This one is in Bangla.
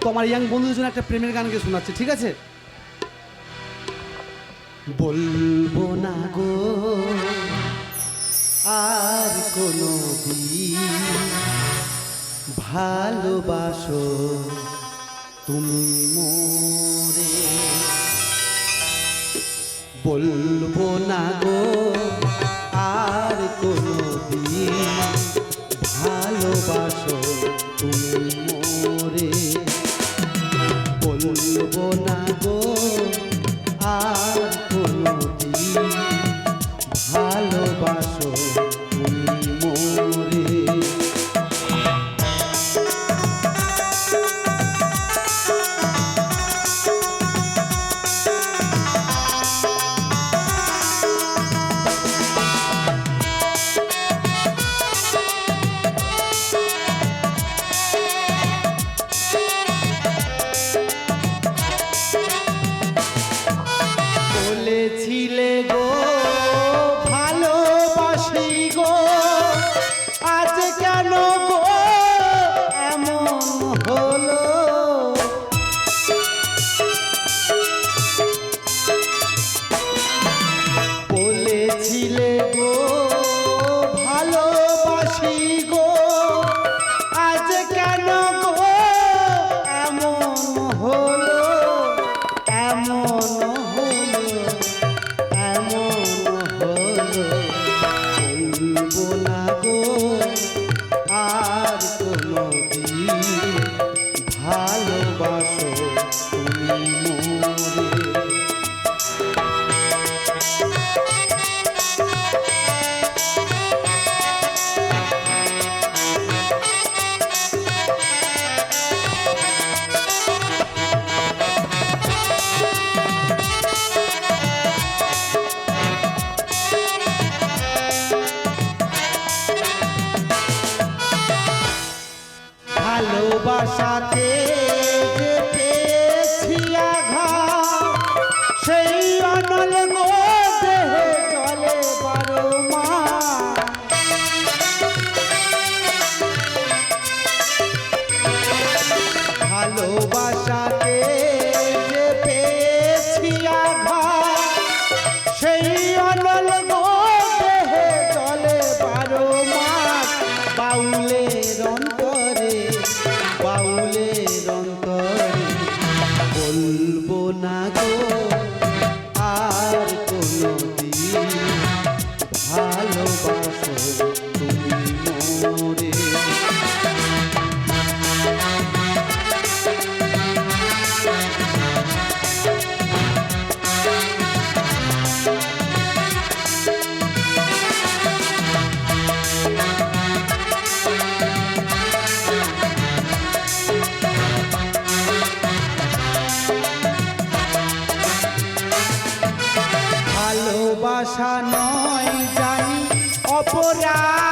তো আমার ইয়াং বন্ধুদের জন্য একটা প্রেমের গান গিয়ে শোনাচ্ছে, ঠিক আছে? বলব না গো, আর কোনো ভালোবাসো তুমি মোরে। বলব না গো, আর কোনো ভালোবাসো তুমি ভালোবাসাতে আশা নয় জানি অপরাধ।